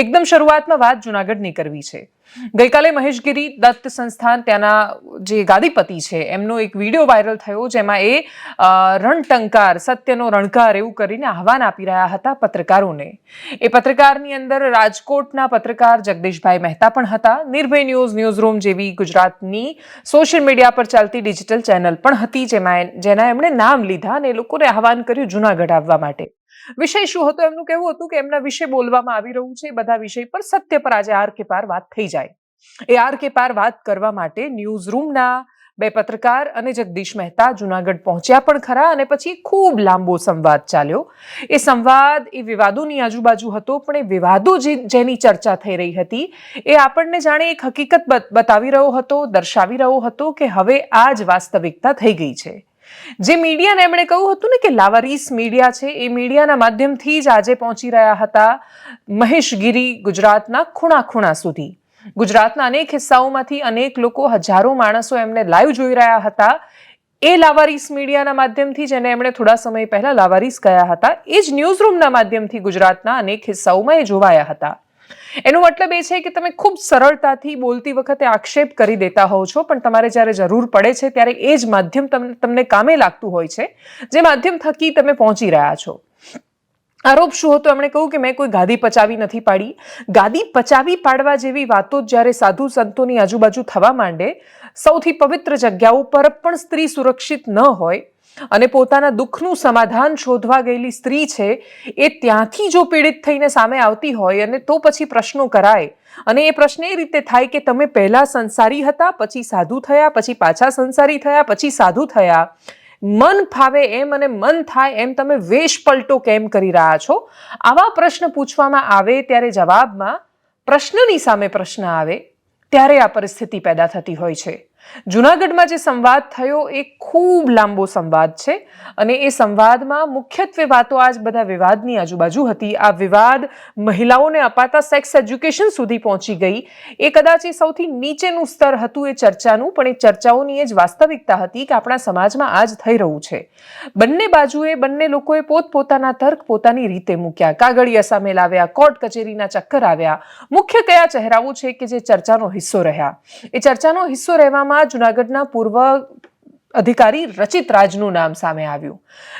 એકદમ શરૂઆતમાં વાત જુનાગઢની કરવી છે. ગઈકાલે મહેશગીરી દત્ત સંસ્થાન ત્યાંના જે ગાદીપતિ છે, એમનો એક વીડિયો વાયરલ થયો જેમાં એ રણટંકાર, સત્યનો રણકાર એવું કરીને આહવાન આપી રહ્યા હતા પત્રકારોને. એ પત્રકારની અંદર રાજકોટના પત્રકાર જગદીશભાઈ મહેતા પણ હતા, નિર્ભય ન્યૂઝ ન્યૂઝ રૂમ જેવી ગુજરાતની સોશિયલ મીડિયા પર ચાલતી ડિજિટલ ચેનલ પણ હતી જેમાં જેના એમણે નામ લીધા અને એ લોકોને આહવાન કર્યું જુનાગઢ આવવા માટે. વિષય શું હતો? એમનું કહેવું હતું કે એમના વિશે બોલવામાં આવી રહ્યું છે. બધા વિષય પર સત્ય પર આજે આર કે પાર વાત થઈ જાય. એ આર કે પાર વાત કરવા માટે ન્યૂઝ રૂમના બે પત્રકાર અને જગદીશ મહેતા જુનાગઢ પહોંચ્યા પણ ખરા અને પછી ખૂબ લાંબો સંવાદ ચાલ્યો. એ સંવાદ એ વિવાદોની આજુબાજુ હતો, પણ એ વિવાદો જેની ચર્ચા થઈ રહી હતી એ આપણને જાણે એક હકીકત બત- બતાવી રહ્યો હતો, દર્શાવી રહ્યો હતો કે હવે આ જ વાસ્તવિકતા થઈ ગઈ છે. જે મીડિયાને એમણે કહ્યું હતું ને કે લાવારીસ મીડિયા છે, એ મીડિયાના માધ્યમથી જ આજે પહોંચી રહ્યા હતા મહેશગીરી ગુજરાતના ખૂણા ખૂણા સુધી. ગુજરાતના અનેક હિસ્સાઓમાંથી અનેક લોકો, હજારો માણસો એમને લાઈવ જોઈ રહ્યા હતા. એ લાવારીસ મીડિયાના માધ્યમથી જેને એમણે થોડા સમય પહેલા લાવારીસ ગયા હતા. એ જ ન્યૂઝરૂમના માધ્યમથી ગુજરાતના અનેક હિસ્સાઓમાં એ જોવાયા હતા. એનો મતલબ એ છે કે તમે ખૂબ સરળતાથી બોલતી વખતે આક્ષેપ કરી દેતા હોવ છો, પણ તમારે જ્યારે જરૂર પડે છે ત્યારે એ જ માધ્યમ તમને તમને કામે લાગતું હોય છે, જે માધ્યમ થકી તમે પહોંચી રહ્યા છો. આરોપ શું હતો? એમણે કહ્યું કે મેં કોઈ ગાદી પચાવી નથી પાડી. ગાદી પચાવી પાડવા જેવી વાતો જ્યારે સાધુ સંતોની આજુબાજુ થવા માંડે, સૌથી પવિત્ર જગ્યાઓ પર પણ સ્ત્રી સુરક્ષિત ન હોય અને પોતાના દુઃખનું સમાધાન શોધવા ગયેલી સ્ત્રી છે, એ ત્યાંથી જો પીડિત થઈને સામે આવતી હોય અને તો પછી પ્રશ્નો કરાય. અને એ પ્રશ્ન એ રીતે થાય કે તમે પહેલા સંસારી હતા, પછી સાધુ થયા, પછી પાછા સંસારી થયા, પછી સાધુ થયા. મન ફાવે એમ અને મન થાય એમ તમે વેશ પલટો કેમ કરી રહ્યા છો? આવા પ્રશ્ન પૂછવામાં આવે ત્યારે જવાબમાં પ્રશ્નની સામે પ્રશ્ન આવે, ત્યારે આ પરિસ્થિતિ પેદા થતી હોય છે. જુનાગઢમાં જે સંવાદ થયો એ ખૂબ લાંબો સંવાદ છે અને એ સંવાદમાં મુખ્યત્વે વાતો આજ બધા વિવાદની આજુબાજુ હતી. આ વિવાદ મહિલાઓને અપાતા સેક્સ એજ્યુકેશન સુધી પહોંચી ગઈ. એ કદાચ એ સૌથી નીચેનું સ્તર હતું એ ચર્ચાનું, પણ એ ચર્ચાઓની એ જ વાસ્તવિકતા હતી કે આપણા સમાજમાં આજ થઈ રહ્યું છે. બંને બાજુએ, બંને લોકોએ પોતપોતાના તર્ક પોતાની રીતે મૂક્યા. કાગળિયા સામે લાવ્યા, કોર્ટ કચેરીના ચક્કર આવ્યા. મુખ્ય કયા ચહેરાઓ છે કે જે ચર્ચાનો હિસ્સો રહ્યા? એ ચર્ચાનો હિસ્સો રહેવામાં જુનાગઢના પૂર્વ અધિકારી રચિત રાજનું નામ સામે આવ્યું.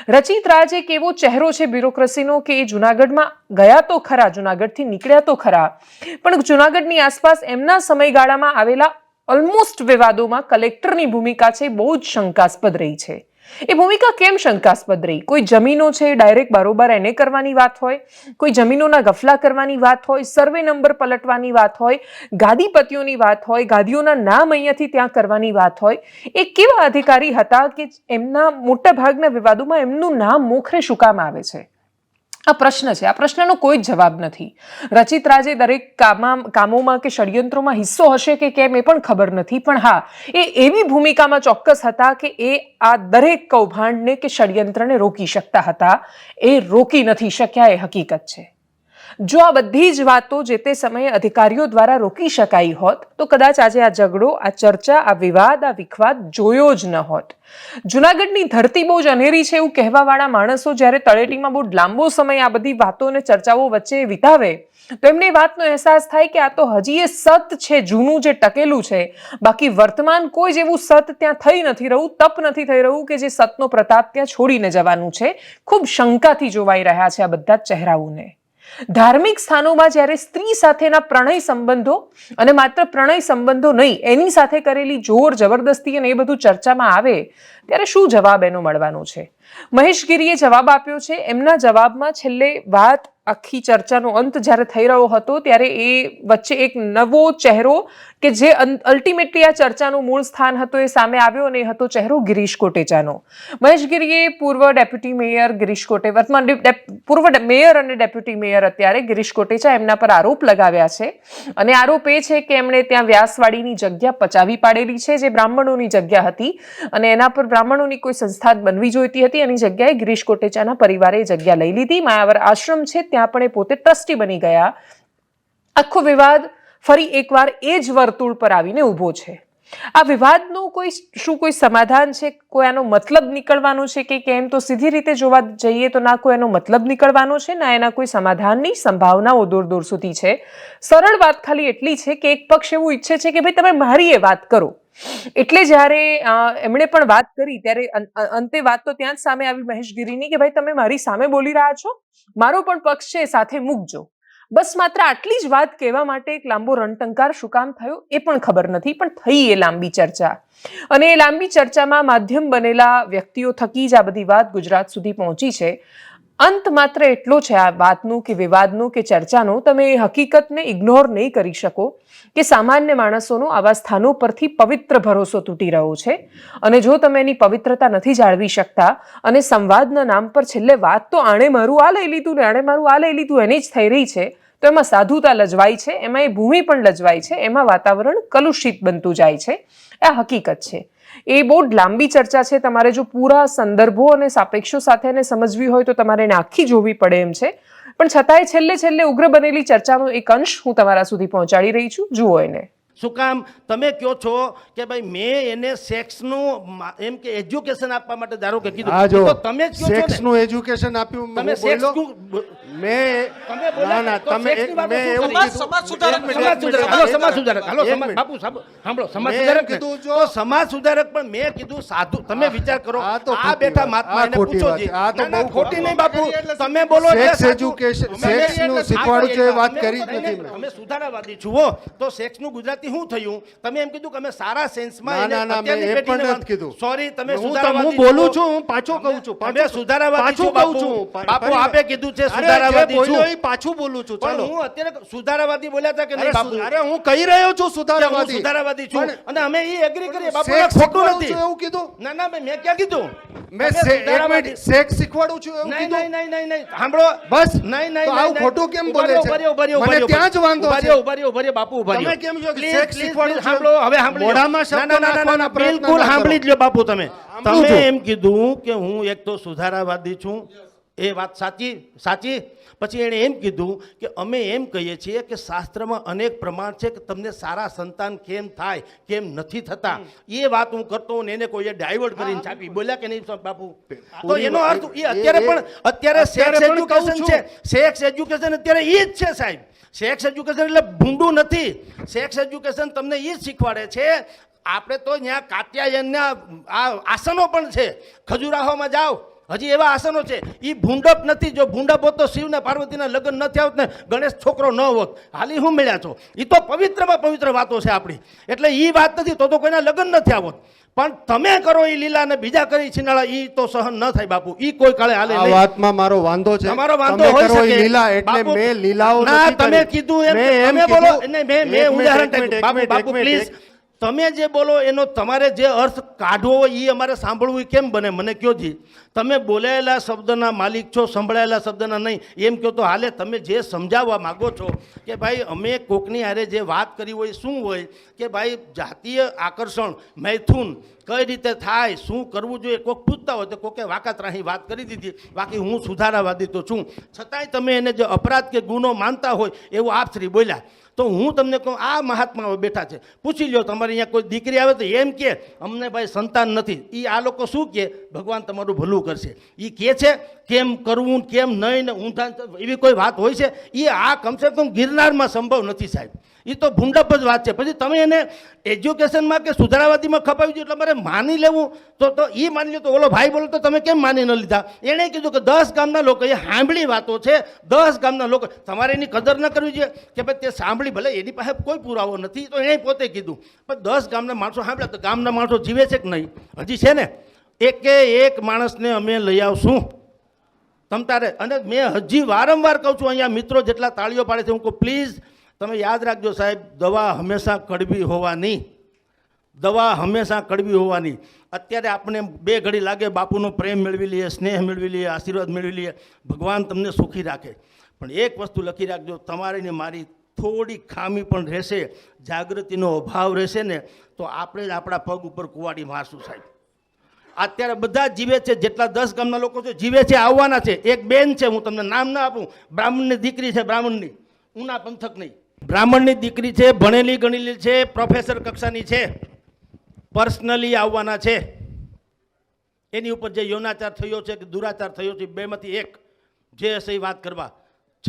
રચિત રાજ એક એવો ચહેરો છે બ્યુરોક્રસીનો કે એ જુનાગઢમાં ગયા તો ખરા, જુનાગઢથી નીકળ્યા તો ખરા. પણ જુનાગઢની આસપાસ એમના સમયગાળામાં આવેલા ઓલમોસ્ટ વિવાદોમાં કલેક્ટરની ભૂમિકા છે બહુ જ શંકાસ્પદ રહી છે. એ ભૂમિકા કેમ શંકાસ્પદ રહી? કોઈ જમીનો છે ડાયરેક્ટ બારોબાર એને કરવાની વાત હોય? કોઈ જમીનોના ગફલા કરવાની વાત હોય? સર્વે નંબર પલટવાની વાત હોય? ગાદીપતિઓની વાત હોય? ગાદીઓના નામ અહીંયાથી ત્યાં કરવાની વાત હોય? એ કેવા અધિકારી હતા કે એમના મોટા ભાગના વિવાદોમાં એમનું નામ મોખરે શું કામ આવે છે? આ પ્રશ્ન છે. આ પ્રશ્નનો કોઈ જ જવાબ નથી. રચિત રાજે દરેક કામા, કામોમાં કે ષડયંત્રોમાં હિસ્સો હશે કે કેમ એ પણ ખબર નથી. પણ હા, એ એવી ભૂમિકામાં ચોક્કસ હતા કે એ આ દરેક કૌભાંડને કે ષડયંત્રને રોકી શકતા હતા. એ રોકી નથી શક્યા એ હકીકત છે. જો આ બધી જ વાતો જે તે સમયે અધિકારીઓ દ્વારા રોકી શકાઈ હોત, તો કદાચ આજે આ ઝઘડો, આ ચર્ચા, આ વિવાદ, આ વિખવાદ જોયો જ ન હોત. જુનાગઢની ધરતી બહુ જ અનેરી છે એવું કહેવાવાળા માણસો જ્યારે તળેટીમાં બહુ લાંબો સમય આ બધી વાતો અને ચર્ચાઓ વચ્ચે વિતાવે, તો એમને વાતનો અહેસાસ થાય કે આ તો હજી એ સત છે, જૂનું જે ટકેલું છે, બાકી વર્તમાન કોઈ જેવું સત ત્યાં થઈ નથી રહ્યું, તપ નથી થઈ રહ્યું કે જે સતનો પ્રતાપ ત્યાં છોડીને જવાનું છે. ખૂબ શંકાથી જોવાઈ રહ્યા છે આ બધા ચહેરાઓને. ધાર્મિક સ્થાનોમાં જ્યારે સ્ત્રી સાથેના પ્રણય સંબંધો અને માત્ર પ્રણય સંબંધો નહીં, એની સાથે કરેલી જોર, જબરદસ્તી અને એ બધું ચર્ચામાં આવે, ત્યારે શું જવાબ એનો મળવાનો છે? મહેશગીરીએ જવાબ આપ્યો છે, એમના જવાબમાં છેલ્લે વાત આખી ચર્ચાનો અંત જ્યારે થઈ રહ્યો હતો, ત્યારે એ વચ્ચે એક નવો ચહેરો કે જે અલ્ટિમેટલી આ ચર્ચાનું મૂળ સ્થાન હતું એ સામે આવ્યો અને એ હતો ચહેરો ગિરીશ કોટેચાનો. મહેશ ગિરીએ પૂર્વ ડેપ્યુટી મેયર ગિરીશ કોટે, વર્તમાન પૂર્વ મેયર અને ડેપ્યુટી મેયર અત્યારે ગિરીશ કોટેચા એમના પર આરોપ લગાવ્યા છે. અને આરોપ એ છે કે એમણે ત્યાં વ્યાસવાડીની જગ્યા પચાવી પાડેલી છે, જે બ્રાહ્મણોની જગ્યા હતી. અને એના પર બ્રાહ્મણોની કોઈ સંસ્થા બનવી જોઈતી હતી. એની જગ્યાએ ગિરીશ કોટેચાના પરિવારે જગ્યા લઈ લીધી. માયાવર આશ્રમ છે, ત્યાં પણ એ પોતે ટ્રસ્ટી બની ગયા. આખો વિવાદ ફરી એકવાર એ જ વર્તુળ પર આવીને ઊભો છે. આ વિવાદનું કોઈ શું કોઈ સમાધાન છે? કોઈ આનો મતલબ નીકળવાનો છે કે કેમ? તો સીધી રીતે જોવા જઈએ તો ના કોઈ એનો મતલબ નીકળવાનો છે, ના એના કોઈ સમાધાનની સંભાવનાઓ દૂર દૂર સુધી છે. સરળ વાત ખાલી એટલી છે કે એક પક્ષ એવું ઈચ્છે છે કે, ભાઈ, તમે મારી એ વાત કરો. એટલે જ્યારે એમણે પણ વાત કરી ત્યારે અંતે વાત તો ત્યાં જ સામે આવી મહેશગીરીની કે ભાઈ તમે મારી સામે બોલી રહ્યા છો? મારો પણ પક્ષ છે, સાથે મૂકજો. બસ માત્ર આટલી જ વાત કહેવા માટે એક લાંબો રણટંકાર શું કામ થયો એ પણ ખબર નથી, પણ થઈ એ લાંબી ચર્ચા. અને એ લાંબી ચર્ચામાં માધ્યમ બનેલા વ્યક્તિઓ થકી જ આ બધી વાત ગુજરાત સુધી પહોંચી છે. અંત માત્ર એટલો છે આ વાતનું કે વિવાદનું કે ચર્ચાનું, તમે એ હકીકતને ઇગ્નોર નહીં કરી શકો કે સામાન્ય માણસોનો આવા સ્થાનો પરથી પવિત્ર ભરોસો તૂટી રહ્યો છે. અને જો તમે એની પવિત્રતા નથી જાળવી શકતા અને સંવાદના નામ પર છેલ્લે વાત તો આણે મારું આ લઈ લીધું ને આણે મારું આ લઈ લીધું, એની જ થઈ રહી છે. તો એમાં સાધુતા લજવાય છે, એમાં એ ભૂમિ પણ લજવાય છે, એમાં વાતાવરણ કલુષિત બનતું જાય છે. આ હકીકત છે. એ બહુ લાંબી ચર્ચા છે. તમારે જો પૂરા સંદર્ભો અને સાપેક્ષો સાથે એને સમજવી હોય તો તમારે એને આખી જોવી પડે એમ છે. પણ છતાંય છેલ્લે છેલ્લે ઉગ્ર બનેલી ચર્ચાનો એક અંશ હું તમારા સુધી પહોંચાડી રહી છું. જુઓ એને. શું કામ? તમે કહો છો કે ભાઈ મેં એને સેક્સનું એમ કે એજ્યુકેશન આપવા માટે ધારો કે કીધું. તો તમે જ કહો છો સેક્સ ને? નું એજ્યુકેશન આપ્યું તમે હું સેક્સ બોલ્યો? મેં ના ના તમે સેક્સની મેં એવું સમાજ સુધારક, સમાજ સુધારક હાલો સમાજ સુધારક હાલો સમાજ બાપુ સાંભળો સાંભળો સમાજ સુધારક કીધું જો- સમાજ સુધારક પણ મેં કીધું સાધુ. તમે વિચાર કરો આ તો આ બેઠા વાત. મહાત્મા આ એને ખોટી પૂછો જી. આ તો ના, ના, બહુ ખોટી ખોટી નહીં બાપુ. તમે બોલો સેક્સ એજ્યુકેશન- અમે સેક્સનું શીખવાડું છે વાત કરી નથી અમે સુધારાવાદી છું હો. તો સેક્સનું ગુજરાતી શું થયું? તમે એમ કીધું કે અમે સારા સેન્સમાં ના, ના, ના, એ પણ નથી કીધું. સોરી તમે સુધારાવાદી હું બોલું છું, હું પાછું કહું છું, તમે પાછું- સુધારાવાદી પાછું છો કહું બાપુ. છું. બાપુ આપે કીધું છે જે સુધારાવાદી છું. પાછું બોલું છું ચાલો. હું અત્યારે સુધારાવાદી બોલ્યા હતા કે નહીં બાપુ? અરે હું કહી રહ્યો છું સુધારાવાદી. સુધારાવાદી છું. અને અમે એ એગ્રી કરીએ બાપુ ખોટું નથી. એવું કીધું? ના ના મેં ક્યાં કીધું? મેં એક મિનિટ સેક્સ શીખવાડું છું એવું કીધું? નહીં નહીં નહીં નહીં. સાંભળો. બસ. નહીં નહીં આવું ખોટું કેમ બોલે છે? ઊભા રહ્યો, મને ત્યાં જ વાંધો છે. બાપુ તમે કેમ શીખવાડું સાંભળો હવે સાંભળી. મોઢામાં શબ્દો નાખવાના પ્રયત્ન બિલકુલ સાંભળી જ લો બાપુ તમે. તમે એમ કીધું કે હું એક તો સુધારાવાદી છું એ વાત સાચી સાચી? પછી એણે એમ કીધું કે અમે એમ કહીએ છીએ કે શાસ્ત્રમાં અનેક પ્રમાણ છે કે તમને સારા સંતાન કેમ થાય કેમ નથી થતા? એ વાત હું કરતો ને એને કોઈએ ડાયવર્ટ કરીને છાપી બોલ્યા કે નહીં બાપુ? તો એનો અર્થ એ અત્યારે પણ અત્યારે અત્યારે સેક્સ એજ્યુકેશન છે. સેક્સ એજ્યુકેશન અત્યારે એ જ છે સાહેબ. સેક્સ એજ્યુકેશન એટલે ભૂંડું નથી. સેક્સ એજ્યુકેશન તમને એ જ શીખવાડે છે. આપણે તો ત્યાં કાત્યાયનના આ આસનો પણ છે. ખજુરાહોમાં જાઓ. હજી એવા આસનો છે એ ભૂંડપ નથી જો ભૂંડપ હોત તો શિવને પાર્વતીના લગ્ન ન થયા હોત ને ગણેશ છોકરો ન હોત. હાલી હું મળ્યા છો? એ તો પવિત્રમાં પવિત્ર વાતો છે આપણી. એટલે એ વાત નથી તો તો કોઈના લગ્ન ન થયા હોત પણ તમે કરો એ લીલા ને બીજા કરી છીનાળા એ તો સહન ન થાય બાપુ. એ કોઈ કાળે હાલે આ વાતમાં મારો વાંધો છે. તમારો વાંધો હોઈ શકે. લીલા એટલે મે લીલાઓ ના તમે કીધું એમ તમે બોલો. નહીં મે એક ઉદાહરણ બાપુ બાપુ પ્લીઝ તમે જે બોલો એનો તમારે જે અર્થ કાઢવો એ અમારે સાંભળવું કેમ બને? મને કયો જી. તમે બોલાયેલા શબ્દના માલિક છો, સંભળાયેલા શબ્દના નહીં. એમ કહો તો હાલે, તમે જે સમજાવવા માગો છો કે ભાઈ, અમે કોકની હારે જે વાત કરી હોય, શું હોય, કે ભાઈ, જાતીય આકર્ષણ, મૈથુન, કઈ રીતે થાય, શું કરવું જોઈએ, કોક પૂછતા હોય તો કોકે વાકાતરાહી વાત કરી દીધી. બાકી હું સુધારાવાદી તો છું. છતાંય તમે એને જે અપરાધ કે ગુનો માનતા હોય, એવું આપ શ્રી બોલ્યા. તો હું તમને કહું, આ મહાત્માઓ બેઠા છે. પૂછી લો તમારે અહીંયા કોઈ દીકરી આવે તો એમ કે, અમને ભાઈ સંતાન નથી. એ આ લોકો શું કે, ભગવાન તમારું ભલું કરશે. એ કે છે, કેમ કરવું, કેમ નહીં ને ઊંધા એવી કોઈ વાત હોય છે? એ આ કમસે કમ ગિરનારમાં સંભવ નથી સાહેબ. એ તો ભૂંડપ જ વાત છે. પછી તમે એને એજ્યુકેશનમાં કે સુધારાવાદીમાં ખપાવી જોઈએ એટલે મારે માની લેવું. તો તો એ માની લો તો ઓલો ભાઈ બોલો તો તમે કેમ માની ન લીધા? એણે કીધું કે દસ ગામના લોકો એ સાંભળી વાતો છે. દસ ગામના લોકો તમારે એની કદર ન કરવી જોઈએ કે ભાઈ તે સાંભળી ભલે એની પાસે કોઈ પુરાવો નથી. તો એણે પોતે કીધું, પણ દસ ગામના માણસો સાંભળ્યા તો ગામના માણસો જીવે છે કે નહીં? હજી છે ને? એકે એક માણસને અમે લઈ આવશું. તમ તારે, અને મેં હજી વારંવાર કહું છું, અહીંયા મિત્રો જેટલા તાળીઓ પાડે છે, હું કહું, પ્લીઝ તમે યાદ રાખજો સાહેબ, દવા હંમેશા કડવી હોવાની. દવા હંમેશા કડવી હોવાની. અત્યારે આપણે બે ઘડી લાગે બાપુનો પ્રેમ મેળવી લઈએ, સ્નેહ મેળવી લઈએ, આશીર્વાદ મેળવી લઈએ, ભગવાન તમને સુખી રાખે. પણ એક વસ્તુ લખી રાખજો, તમારી ને મારી થોડી ખામી પણ રહેશે, જાગૃતિનો અભાવ રહેશે ને, તો આપણે જ આપણા પગ ઉપર કુવાડી મારશું સાહેબ. અત્યારે બધા જીવે છે, જેટલા દસ ગામના લોકો છે, જીવે છે, આવવાના છે. એક બેન છે, હું તમને નામ ના આપું, બ્રાહ્મણની દીકરી છે, બ્રાહ્મણની. ઉના પંથક નહીં. બ્રાહ્મણની દીકરી છે, ભણેલી, ગણેલી છે પ્રોફેસર કક્ષાની છે પર્સનલી આવવાના છે. એની ઉપર જે યૌનાચાર થયો છે કે દુરાચાર થયો છે, બેમાંથી એક જે હશે વાત કરવા.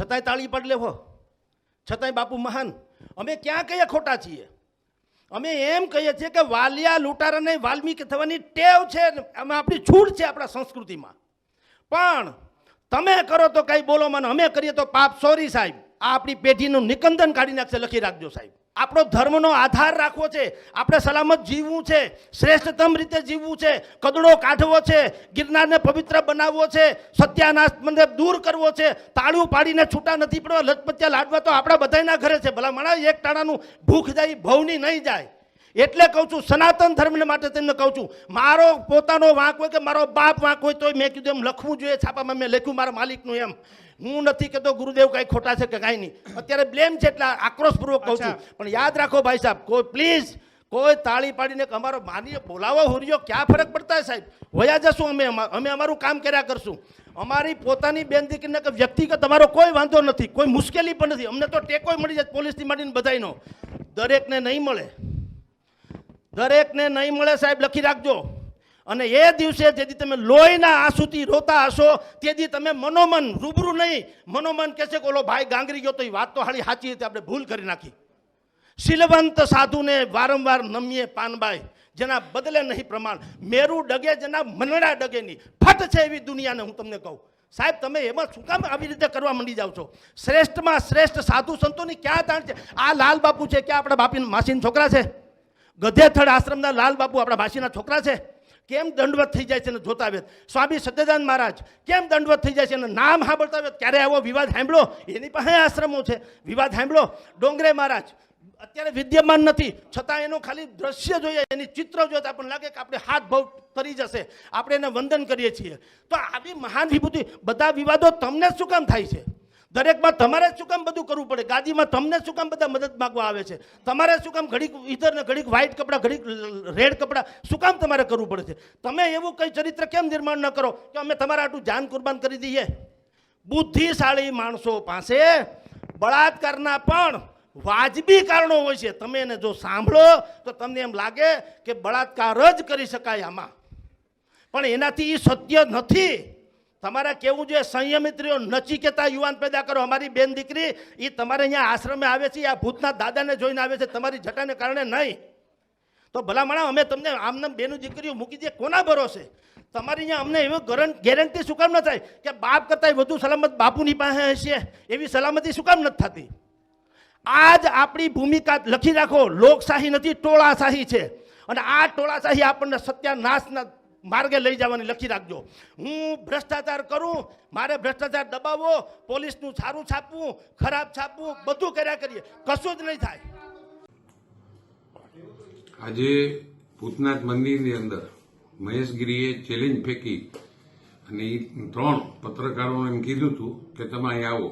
છતાંય તાળી પડ લેવો. છતાંય બાપુ મહાન. અમે ક્યાં કહીએ ખોટા છીએ? અમે એમ કહીએ છીએ કે વાલિયા લૂંટારાને વાલ્મીકી થવાની ટેવ છે અમે આપણી છૂટ છે આપણા સંસ્કૃતિમાં. પણ તમે કરો તો કંઈ બોલો મને, અમે કરીએ તો પાપ. સોરી સાહેબ. આ આપણી પેઢીનું નિકંદન કાઢી નાખશે, લખી રાખજો સાહેબ. આપણો ધર્મનો આધાર રાખવો છે, આપણે સલામત જીવવું છે, શ્રેષ્ઠતમ રીતે જીવવું છે, કદડો કાઢવો છે, ગિરનારને પવિત્ર બનાવવો છે, સત્યાનાશ મને દૂર કરવો છે, તાળું પાડીને છૂટા નથી પડવા લચપત્યા લાડવા તો આપણા બધાયના ઘરે છે. ભલા મારા એક ટાણાનું ભૂખ જાય, ભવની નહીં જાય. એટલે કહું છું, સનાતન ધર્મને માટે તેમને કહું છું, મારો પોતાનો વાંક હોય કે મારો બાપ વાંક હોય તો મેં કીધું એમ લખવું જોઈએ, છાપામાં મેં લખ્યું, મારા માલિકનું એમ. હું નથી કહેતો ગુરુદેવ કાંઈ ખોટા છે કે કાંઈ નહીં. અત્યારે બ્લેમ છે એટલે આક્રોશપૂર્વક કહું છું. પણ યાદ રાખો ભાઈ સાહેબ કોઈ પ્લીઝ કોઈ તાળી પાડીને અમારો માનીએ બોલાવો હુરિયો ક્યાં ફરક પડતા સાહેબ? વયા જશું અમે અમા- અમે અમારું કામ કર્યા કરશું. અમારી પોતાની બેન દીકરીને કે વ્યક્તિગત અમારો કોઈ વાંધો નથી કોઈ મુશ્કેલી પણ નથી. અમને તો ટેકોય મળી જાય પોલીસથી માંડીને બધાનો દરેકને નહીં મળે. દરેકને નહીં મળે સાહેબ લખી રાખજો. અને એ દિવસે જેથી તમે લોહીના આંસુથી રોતા હશો, તેથી તમે મનોમન, રૂબરૂ નહીં. મનોમન કહેશે કે, ઓલો ભાઈ ગાંગરી ગયો તો એ વાત તો હાળી સાચી હતી આપણે ભૂલ કરી નાખી. શીલવંત સાધુને વારંવાર નમીએ પાનબાઈ જેના બદલે નહીં પ્રમાણ. મેરુ ડગે જેના મનડા ડગે નહીં. ફટ છે એવી દુનિયાને હું તમને કહું. સાહેબ, તમે એમાં શું કામ આવી રીતે કરવા માંડી જાઓ છો? શ્રેષ્ઠમાં શ્રેષ્ઠ સાધુ સંતોની ક્યાં તાણ છે? આ લાલ બાપુ છે, ક્યાં આપણા બાપી માસીના છોકરા છે? ગધેથડ આશ્રમના લાલ બાપુ આપણા માસીના છોકરા છે? કેમ દંડવત થઈ જાય છે ને જોતા વેત? સ્વામી સત્યદાન મહારાજ, કેમ દંડવત થઈ જાય છે અને નામ સાંભળતા વેત? ક્યારે આવો વિવાદ સાંભળો? એની પાસે આશ્રમો છે. વિવાદ સાંભળો. ડોંગરે મહારાજ, અત્યારે વિદ્યમાન નથી. છતાં એનું ખાલી દ્રશ્ય જોઈએ, એની ચિત્ર જોઈએ, તો આપણને લાગે કે આપણે હાથ ભાવ તરી જશે. આપણે એને વંદન કરીએ છીએ. તો આવી મહાન વિભૂતિ, બધા વિવાદો તમને શું કામ થાય છે? દરેકમાં તમારે શું કામ બધું કરવું પડે? ગાદીમાં તમને શું કામ બધા મદદ માગવા આવે છે? તમારે શું કામ ઘડીક ઇધરને ઘડીક વ્હાઇટ કપડાં, ઘડીક રેડ કપડાં, શું કામ તમારે કરવું પડે છે? તમે એવું કંઈ ચરિત્ર કેમ નિર્માણ ન કરો કે અમે તમારા આટલું જાન કુરબાન કરી દઈએ? બુદ્ધિશાળી માણસો પાસે બળાત્કારના પણ વાજબી કારણો હોય છે. તમે એને જો સાંભળો તો તમને એમ લાગે કે બળાત્કાર જ કરી શકાય આમાં. પણ એનાથી એ સત્ય નથી. તમારે કેવું જોઈએ? સંયમિત રહ્યો નચિકેતા યુવાન પેદા કરો. અમારી બેન દીકરી એ તમારે અહીંયા આશ્રમે આવે છે, આ ભૂતના દાદાને જોઈને આવે છે, તમારી જટાને કારણે નહીં. તો ભલામણા અમે તમને આમને બેનું દીકરીઓ મૂકી દે કોના ભરોસે? તમારી અહીંયા અમને એવું ગેરંટી શું કામ ન થાય? કે બાપ કરતાં વધુ સલામત બાપુની પાસે હશે, એવી સલામતી શું કામ નથી થતી? આજ આપણી ભૂમિકા લખી રાખો, લોકશાહી નથી, ટોળાશાહી છે. અને આ ટોળાશાહી આપણને સત્યાનાશના માર્ગે લઈ જવાની લખી રાખજો. હું ભ્રષ્ટાચાર કરું, મારે ભ્રષ્ટાચાર દબાવવો પોલીસનું સારું છાપવું, ખરાબ છાપવું, બધું કર્યા કરીએ. કશું જ નહીં થાય. આજે ભૂતનાથ મંદિરની અંદર મહેશગીરીએ ચેલેન્જ ફેંકી અને ત્રણ પત્રકારોને એમ કીધું હતું કે તમે અહીં આવો.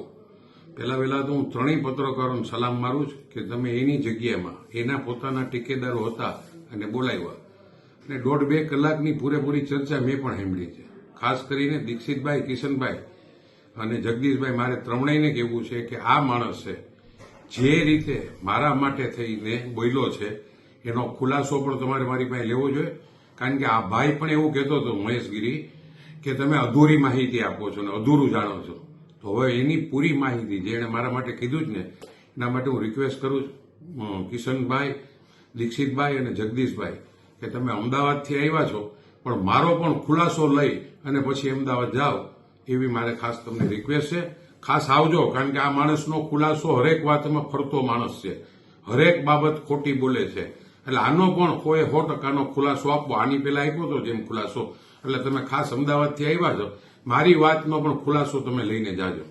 પહેલા વહેલા તો હું ત્રણેય પત્રકારોને સલામ મારું છું કે તમે એની જગ્યામાં એના પોતાના ટેકેદારો હતા અને બોલાવ્યા. અને દોઢ બે કલાકની પૂરેપૂરી ચર્ચા મેં પણ સાંભળી છે. ખાસ કરીને દીક્ષિતભાઈ, કિશનભાઈ અને જગદીશભાઈ, મારે ત્રણેયને કહેવું છે કે આ માણસ છે જે રીતે મારા માટે થઈને બોલ્યો છે, એનો ખુલાસો પણ તમારે મારી પાસે લેવો જોઈએ. કારણ કે આ ભાઈ પણ એવું કહેતો હતો, મહેશગીરી, કે તમે અધૂરી માહિતી આપો છો ને અધૂરું જાણો છો. તો હવે એની પૂરી માહિતી જે એણે મારા માટે કીધું જ ને, એના માટે હું રિક્વેસ્ટ કરું છું. કિશનભાઈ, દીક્ષિતભાઈ અને જગદીશભાઈ. કે તમે અમદાવાદથી આવ્યા છો, પણ મારો પણ ખુલાસો લઈ અને પછી અમદાવાદ જાઓ, એવી મારે ખાસ તમને રિક્વેસ્ટ છે. ખાસ આવજો, કારણ કે આ માણસનો ખુલાસો હરેક વાતમાં ફરતો માણસ છે. હરેક બાબત ખોટી બોલે છે. એટલે આનો પણ કોઈ સો ટકાનો ખુલાસો આપવો આની પહેલા આપ્યો હતો જેમ ખુલાસો. એટલે તમે ખાસ અમદાવાદથી આવ્યા છો, મારી વાતનો પણ ખુલાસો તમે લઈને જાજો.